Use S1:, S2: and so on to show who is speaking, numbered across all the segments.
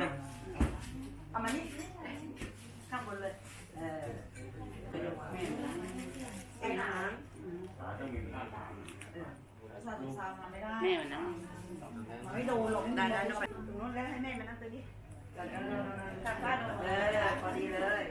S1: กับยายนั่งนั่นนะเ
S2: อามานี่ข้างบนเลย เออ
S3: ไปหา
S4: ต้องมีซาซ
S3: าทำไม่ได้แม่มันนั่งมันไม่โดนหรอ
S2: ก
S3: ได้ได้ไปตรงนู้นแล้วให้แม่มานั่งตรงนี้กลับบ้านเออพอดีเลย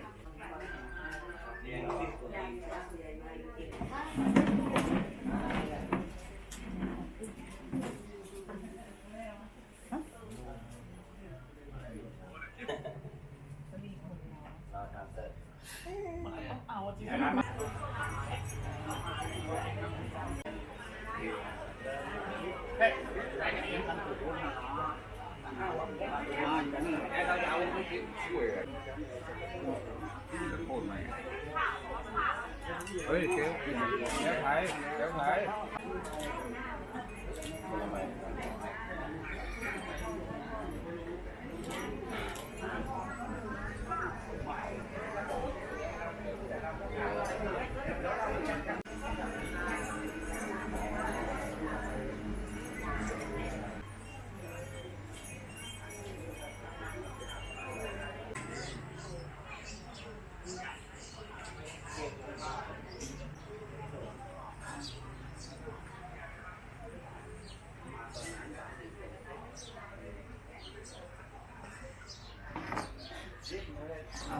S3: เ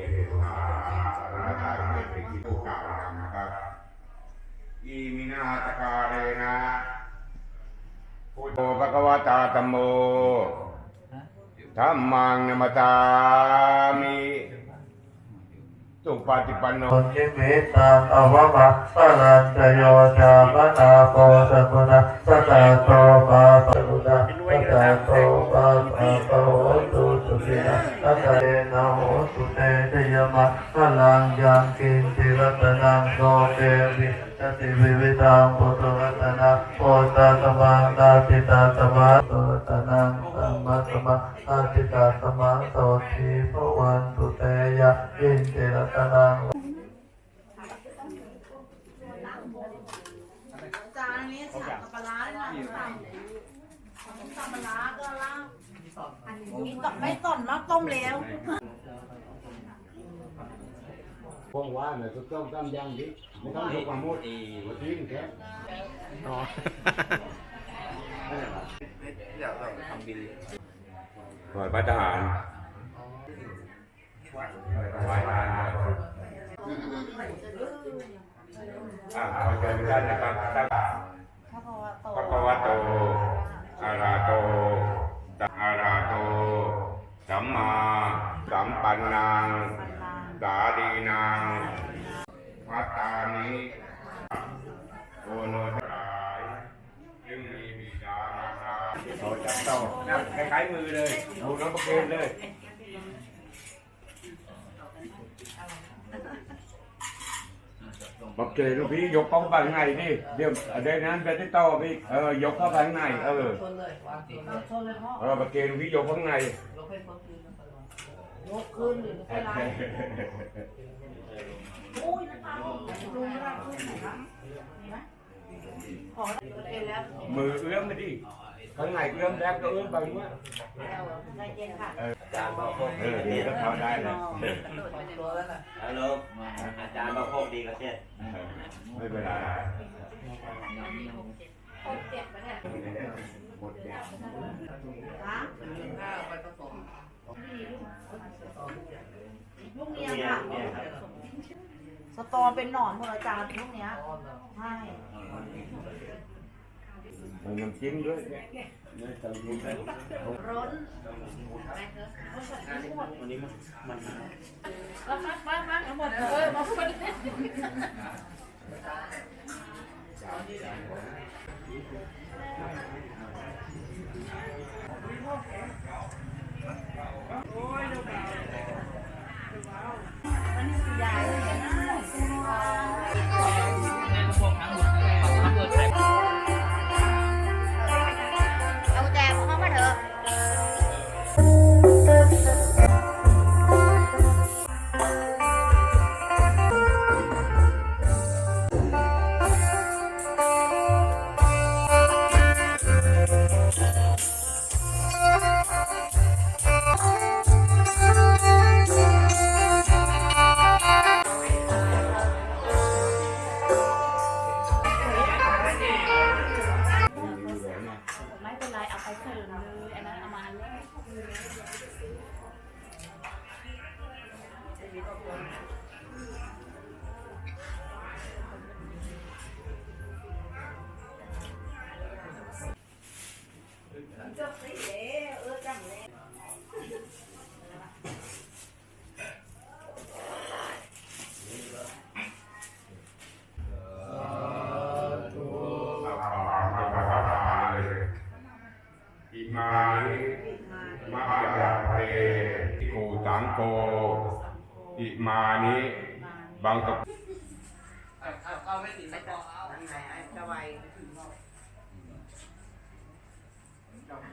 S5: อกมาสารตายในสิ่งที่ผู้กล่าวนะครับอีมินาตกาเรนะพุทโธภควตาธัมโมธ
S4: ั
S5: มม
S4: ั
S5: งนมัสสามิ สุปฏิปันโน
S6: จิมิตังอวะมะสลันจโยจามนาโปสกุณะสตาโตปาปะรุณะสตาโต ติตาตมังโตตนังสัมมาตมะนาติตาตมังโสทีภวันตุเตยะยินติรัตนัง
S3: จานนี้ฉาบกับปลาร้าเลยนะตำปลาร้าก็ลางมีตอกไม่ต่อนมาต้มแล้ว
S4: พงว่าเนี่ยจะต้องทำยังดิไม่ต้องยกความมุดหัวทิ้ งแค่ถวายพระทหารถวายทหารอ่าขอเชิญทุกท่านนะครับตั้ง
S3: พระพวโต
S5: พระควะโตอะระโตอะระโต สัมมาสัมปันนังสาดีนางวัตตานิโอโนทรายจึงมีบิดามารดาเ
S4: รา จับต้านั่งคล้ายๆมือเลยดูน้ำประเคนเลยบักเกลูกพี่ยกเข้าไปข้างในนี่เดี๋ยวเดี๋ยวนั้นไปที่โต๊ะพี่เออยกเข้าไปข้างในเออชนเลย
S3: พ่อ
S4: เออบักเกลูกพี่ยกข้างในยกขึ้นหรือไม่ไร
S3: โอ้ยน้ำตาลุงไม่ได้ขึ้นไหนละ
S4: มือเอื้อมไปดิ ข้างในเอื้อมแล้ก็เอื้อมไปเมื่อแล้ว
S3: ใจเย็น
S2: ค่ะเออ
S7: เอดีก็
S4: เข้าได้เลย
S7: ฮัลโหลอาจารย์มาพบดีกับเจ๊
S4: ไม่เป็นไรคนเจ็บปะเนี่ยหมดแล้ว
S3: ฮะลูกเมียเนี่ยค่ะเนี่ยครับสตอเป็นหนอนหมดอาจารย์ลูกเนี้ยใช่
S4: มีน้ำจิ้มด้วย
S3: ร้นวันนี้มันมันเอากุญแจเข้ามาเถอะ
S5: อิมานิมะยาเตกูสังโกอิมานิบังกะเอาไม่ติด
S1: ไม่ต้องเอานั่นไง ไอ้เจ้าไว้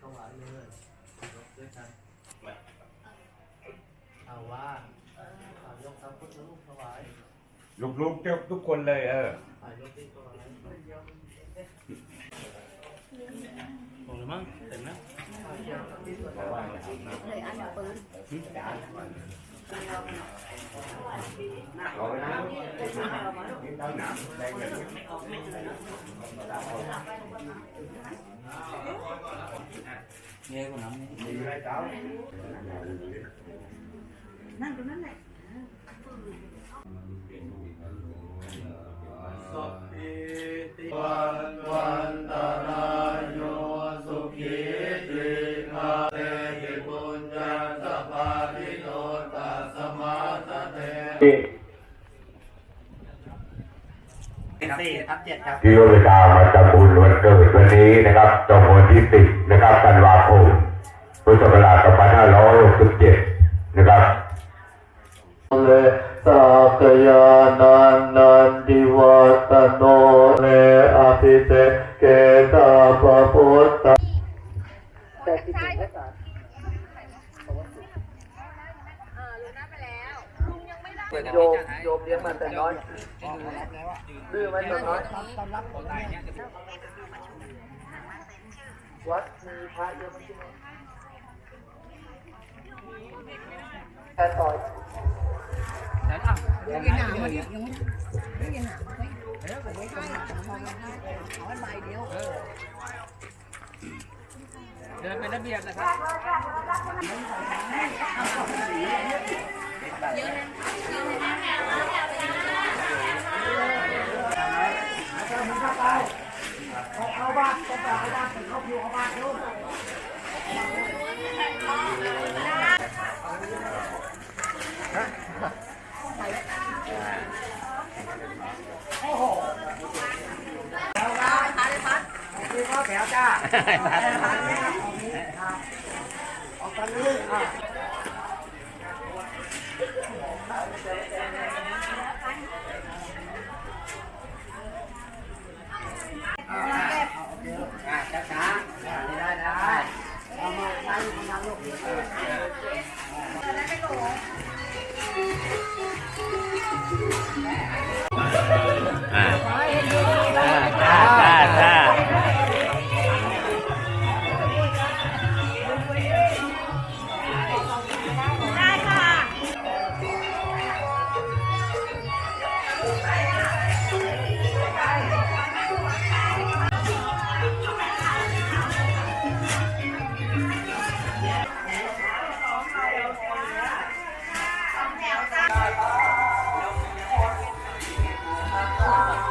S8: ถวายเลยยกด้วยกันเอาว่าเอายกพระพุทธรูปถวาย
S4: ลูกๆเจ้าทุกคนเลยเออ
S8: ถ่ายยกที่ถวายหมดแล้วมั้งเสร็จนะ
S4: เลยอันดับปืนเอาไว้นะ เอาหนามแดงเลยเนี่ยคนน้ำมีอะไรเจ้า
S2: นั่งกันแหละสั
S6: พพิติวันวันตายโยสุขีติคาเตติปุญญาสภาทิโนตัสสมาสเต
S7: สี่ทับเจ็ดครับท
S4: ี่
S5: เวลา
S4: ม
S5: าทำบุญ
S4: วั
S5: นเกิ
S4: ดวันนี้นะครับตรงวันที่
S5: สิ
S4: บ
S5: นะครับธันวาคมพุทธศักราช2567นะครับ
S6: เลสักยานันนันติวัตโนเลอภิเศษเกตาปพุทธโยมโยมเลี้ยงมันแต่น้อยดื้อไหมแต่น้
S9: อย วัดมีพระเยอะไหมที่นี่แค่ต่อยยังหนามันยังไม่ยังหนาเออไม่ใช่อให้เอาใบเดียวเดินเป็นระเบียบนะครับเเอาบ้านต้องเอาบ้านเป็นครอบครัวเอาบ้านเดี๋ยวโอ้โหแถวร้านพัดพัดคือข้าวแถวจ้าออกไปเลยอะ